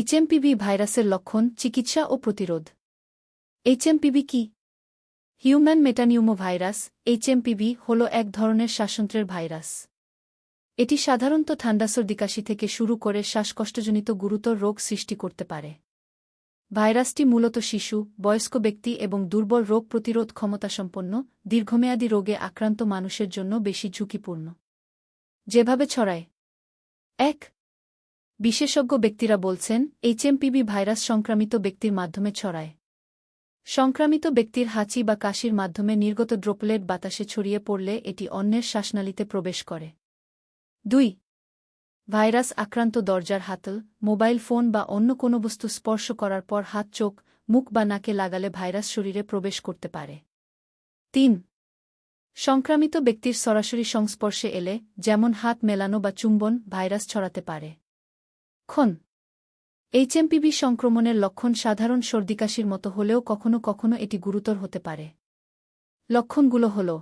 HMPV ভাইরাসের লক্ষণ, চিকিৎসা ও প্রতিরোধ। এইচএমপিভি কি? হিউম্যান মেটানিউমো ভাইরাস এইচএমপিভি হল এক ধরনের শ্বাসন্ত্রের ভাইরাস। এটি সাধারণত ঠান্ডা সর্দিকাশি থেকে শুরু করে শ্বাসকষ্টজনিত গুরুতর রোগ সৃষ্টি করতে পারে। ভাইরাসটি মূলত শিশু, বয়স্ক ব্যক্তি এবং দুর্বল রোগ প্রতিরোধ ক্ষমতাসম্পন্ন, দীর্ঘমেয়াদী রোগে আক্রান্ত মানুষের জন্য বেশি ঝুঁকিপূর্ণ। যেভাবে ছড়ায়। এক বিশেষজ্ঞ ব্যক্তিরা বলছেন এইচএমপিভি ভাইরাস সংক্রামিত ব্যক্তির মাধ্যমে ছড়ায়। সংক্রামিত ব্যক্তির হাঁচি বা কাশির মাধ্যমে নির্গত ড্রোপলেট বাতাসে ছড়িয়ে পড়লে এটি অন্যের শ্বাসনালীতে প্রবেশ করে। দুই, ভাইরাস আক্রান্ত দরজার হাতল, মোবাইল ফোন বা অন্য কোনো বস্তু স্পর্শ করার পর হাত, চোখ, মুখ বা নাকে লাগালে ভাইরাস শরীরে প্রবেশ করতে পারে। তিন, সংক্রামিত ব্যক্তির সরাসরি সংস্পর্শে এলে, যেমন হাত মেলানো বা চুম্বন, ভাইরাস ছড়াতে পারে। খন এইচএমপিভি সংক্রমণের লক্ষণ সাধারণ সর্দিকাশির মতো হলেও কখনো কখনো এটি গুরুতর হতে পারে। লক্ষণগুলো হল,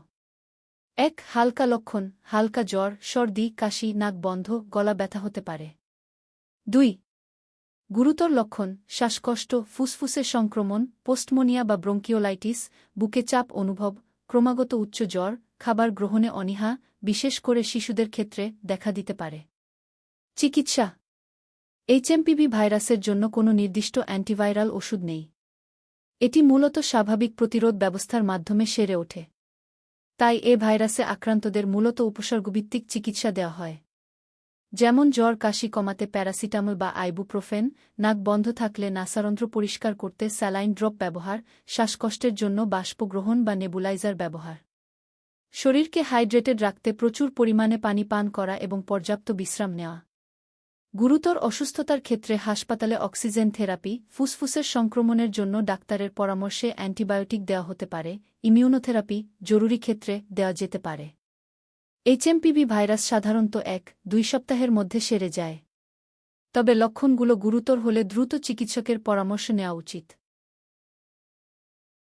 এক, হালকা লক্ষণ, হালকা জ্বর, সর্দি, কাশি, নাক বন্ধ, গলা ব্যথা হতে পারে। দুই, গুরুতর লক্ষণ, শ্বাসকষ্ট, ফুসফুসের সংক্রমণ, পোস্টমোনিয়া বা ব্রঙ্কিওলাইটিস, বুকে চাপ অনুভব, ক্রমাগত উচ্চ জ্বর, খাবার গ্রহণে অনীহা, বিশেষ করে শিশুদের ক্ষেত্রে দেখা দিতে পারে। চিকিৎসা এইচএমপিভি ভাইরাসের জন্য কোনো নির্দিষ্ট অ্যান্টিভাইরাল ওষুধ নেই। এটি মূলত স্বাভাবিক প্রতিরোধ ব্যবস্থার মাধ্যমে সেরে ওঠে। তাই এ ভাইরাসে আক্রান্তদের মূলত উপসর্গভিত্তিক চিকিৎসা দেওয়া হয়। যেমন জ্বর, কাশি কমাতে প্যারাসিটামল বা আইবুপ্রোফেন, নাক বন্ধ থাকলে নাসারন্ধ্র পরিষ্কার করতে স্যালাইন ড্রপ ব্যবহার, শ্বাসকষ্টের জন্য বাষ্পগ্রহণ বা নেবুলাইজার ব্যবহার। শরীরকে হাইড্রেটেড রাখতে প্রচুর পরিমাণে পানি পান করা এবং পর্যাপ্ত বিশ্রাম নেওয়া। গুরুতর অসুস্থতার ক্ষেত্রে হাসপাতালে অক্সিজেন থেরাপি, ফুসফুসের সংক্রমণের জন্য ডাক্তারের পরামর্শে অ্যান্টিবায়োটিক দেওয়া হতে পারে, ইমিউনোথেরাপি জরুরি ক্ষেত্রে দেওয়া যেতে পারে। এইচএমপিবি ভাইরাস সাধারণত এক, দুই সপ্তাহের মধ্যে সেরে যায়। তবে লক্ষণগুলো গুরুতর হলে দ্রুত চিকিৎসকের পরামর্শ নেওয়া উচিত।